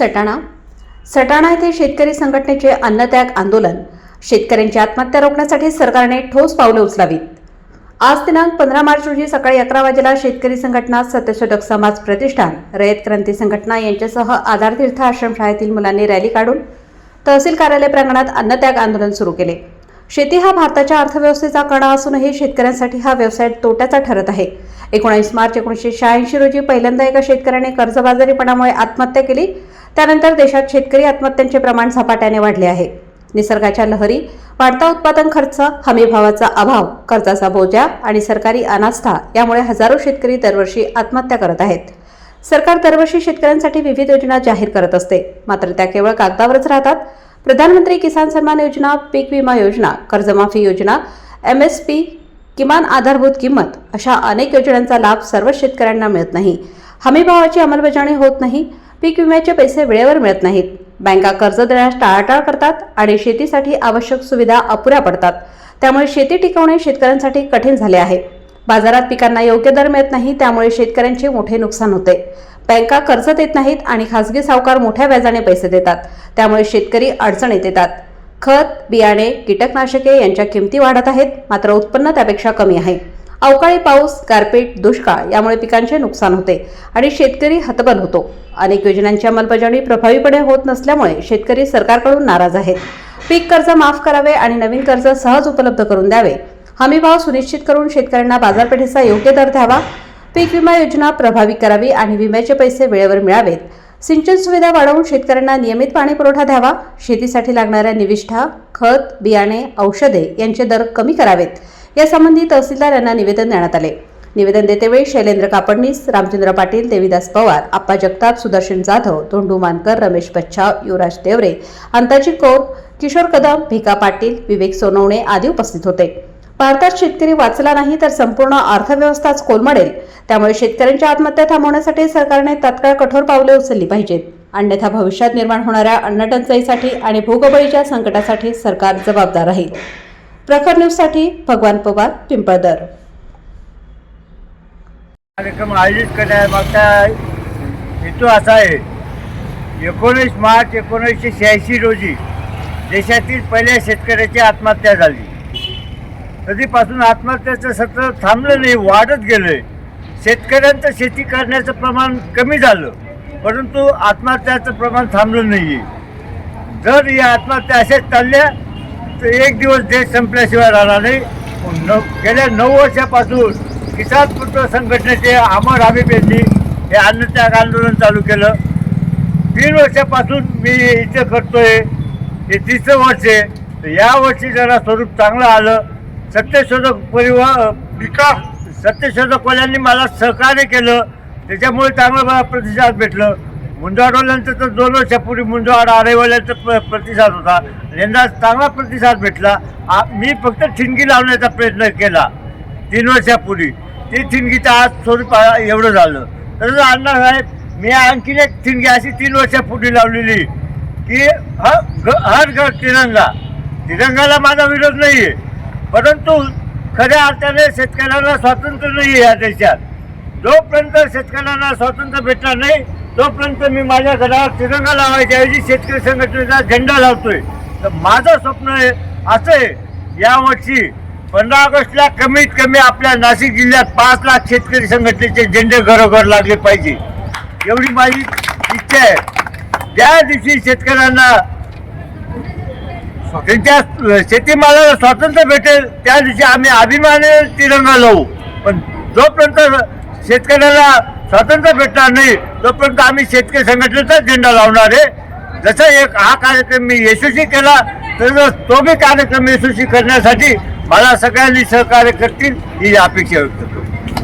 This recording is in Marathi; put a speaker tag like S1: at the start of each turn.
S1: सटाणा. सटाणा येथे शेतकरी संघटनेचे अन्नत्याग आंदोलन. शेतकऱ्यांची आत्महत्या रोखण्यासाठी सरकारने ठोस पावले उचलावीत. आज दिनांक पंधरा मार्च रोजी सकाळी अकरा वाजेला शेतकरी संघटना सत्यशोधक समाज प्रतिष्ठान रयत क्रांती संघटना यांच्यासह आधार तीर्थ आश्रमशाळेतील मुलांनी रॅली काढून तहसील कार्यालय प्रांगणात अन्नत्याग आंदोलन सुरू केले. शेती हा भारताच्या अर्थव्यवस्थेचा कणा असूनही शेतकऱ्यांसाठी हा व्यवसाय तोट्याचा ठरत आहे. एकोणीस मार्च एकोणीसशे शहाऐंशी रोजी पहिल्यांदा एका शेतकऱ्याने कर्जबाजारीपणामुळे आत्महत्या केली. त्यानंतर देशात शेतकरी आत्महत्यांचे प्रमाण झपाट्याने वाढले आहे. निसर्गाच्या लहरी वाढता उत्पादन खर्च हमीभावाचा अभाव कर्जाचा बोजा आणि सरकारी अनास्था यामुळे हजारो शेतकरी दरवर्षी आत्महत्या करत आहेत. सरकार दरवर्षी शेतकऱ्यांसाठी विविध योजना जाहीर करत असते. मात्र त्या केवळ कागदावरच राहतात. प्रधानमंत्री किसान सन्मान योजना पीक विमा योजना कर्जमाफी योजना एम एस पी किमान आधारभूत किंमत अशा अनेक योजनांचा लाभ सर्व शेतकऱ्यांना मिळत नाही. हमीभावाची अंमलबजावणी होत नाही. पीक विम्याचे पैसे वेळेवर मिळत नाहीत. बँका कर्ज देण्यास टाळाटाळ करतात आणि शेतीसाठी आवश्यक सुविधा अपुऱ्या पडतात. त्यामुळे शेती टिकवणे शेतकऱ्यांसाठी कठीण झाले आहे. बाजारात पिकांना योग्य दर मिळत नाही त्यामुळे शेतकऱ्यांचे मोठे नुकसान होते. बँका कर्ज देत नाहीत आणि खासगी सावकार मोठ्या व्याजाने पैसे देतात. त्यामुळे शेतकरी अडचणीत येतात. खत बियाणे कीटकनाशके यांच्या किमती वाढत आहेत मात्र उत्पन्न त्यापेक्षा कमी आहे. अवकाळी पाऊस गारपीट दुष्काळ यामुळे पिकांचे नुकसान होते आणि शेतकरी हतबल होतो. अनेक योजनांची अंमलबजावणी प्रभावीपणे होत नसल्यामुळे शेतकरी सरकारकडून नाराज आहेत. पीक कर्ज माफ करावे आणि नवीन कर्ज सहज उपलब्ध करून द्यावे. हमीभाव सुनिश्चित करून शेतकऱ्यांना बाजारपेठेचा योग्य दर द्यावा. पीक विमा योजना प्रभावी करावी आणि विम्याचे पैसे वेळेवर मिळावेत. सिंचन सुविधा वाढवून शेतकऱ्यांना नियमित पाणी पुरवठा द्यावा. शेतीसाठी लागणाऱ्या निविष्ठा खत बियाणे औषधे यांचे दर कमी करावेत. यासंबंधी तहसीलदार यांना निवेदन देण्यात आले. निवेदन देतेवेळी शैलेंद्र कापडणीस रामचंद्र पाटील देविदास पवार आप्पा जगताप सुदर्शन जाधव धोंडू मानकर रमेश बच्छाव युवराज देवरे अंताजी कौर किशोर कदम भिका पाटील विवेक सोनवणे आदी उपस्थित होते. भारतात शेतकरी वाचला नाही तर संपूर्ण अर्थव्यवस्थाच कोलमडेल. त्यामुळे शेतकऱ्यांच्या आत्महत्या थांबवण्यासाठी सरकारने तत्काळ कठोर पावले उचलली पाहिजेत. अन्यथा भविष्यात निर्माण होणाऱ्या अन्नटंचाईसाठी आणि भूगबळीच्या संकटासाठी सरकार जबाबदार राहील. प्रखर न्यूजसाठी भगवान पवार पिंपळदर.
S2: कार्यक्रम आयोजित करण्यामागचा हेतू असा आहे एकोणीस मार्च एकोणीसशे शहाऐंशी रोजी देशातील पहिल्या शेतकऱ्याची आत्महत्या झाली. कधीपासून आत्महत्याचं सत्र थांबलं नाही वाढत गेलंय. शेतकऱ्यांचं शेती करण्याचं प्रमाण कमी झालं परंतु आत्महत्याचं प्रमाण थांबलं नाही आहे जर या आत्महत्या अशाच चालल्या एक दिवस देश संपल्याशिवाय राहणार नाही. न गेल्या नऊ वर्षापासून किसान पुत्र संघटनेचे अमर हबीब यांनी हे अन्नत्याग आंदोलन चालू केलं. तीन वर्षापासून मी इथं करतोय. हे तिसरं वर्ष आहे. तर या वर्षी जरा स्वरूप चांगलं आलं. सत्यशोधक परिवार विकास सत्यशोधकवाल्यांनी मला सहकार्य केलं. त्याच्यामुळे चांगलं मला प्रतिसाद भेटलं. मुंजवाडवाल्यांचं तर दोन वर्षापूर्वी मुंजवाड आरेवाल्यांचा प प्रतिसाद होता. यंदा चांगला प्रतिसाद भेटला. आ- मी फक्त ठिणगी लावण्याचा प्रयत्न केला. तीन वर्षापूर्वी. ती ठिणगीचं आज स्वरूप एवढं झालं. तर अण्णा साहेब मी आणखीन एक ठिणगी अशी तीन वर्षापूर्वी लावलेली की ह ग- हर घर तिरंगा. तिरंगाला माझा विरोध नाही आहे परंतु खऱ्या अर्थाने शेतकऱ्यांना स्वातंत्र्य नाही आहे या देशात. जोपर्यंत शेतकऱ्यांना स्वातंत्र्य भेटणार नाही तोपर्यंत मी माझ्या घरात तिरंगा लावायच्या ऐवजी शेतकरी संघटनेचा झेंडा लावतोय. तर माझं स्वप्न आहे असं आहे यावर्षी पंधरा ऑगस्टला कमीत कमी आपल्या नाशिक जिल्ह्यात पाच लाख शेतकरी संघटनेचे झेंडे घरोघर लागले पाहिजे. एवढी माझी इच्छा आहे. ज्या दिवशी शेतकऱ्यांना त्यांच्या शेतीमालाला स्वातंत्र्य भेटेल त्या दिवशी आम्ही अभिमाने तिरंगा लावू. पण जोपर्यंत शेतकऱ्याला स्वातंत्र्य भेटणार नाही तोपर्यंत आम्ही शेतकरी संघटनेचा झेंडा लावणार आहे. जसं एक हा कार्यक्रम मी यशस्वी केला तसं तो बी कार्यक्रम यशस्वी करण्यासाठी मला सगळ्यांनी सहकार्य करतील ही अपेक्षा व्यक्त करतो.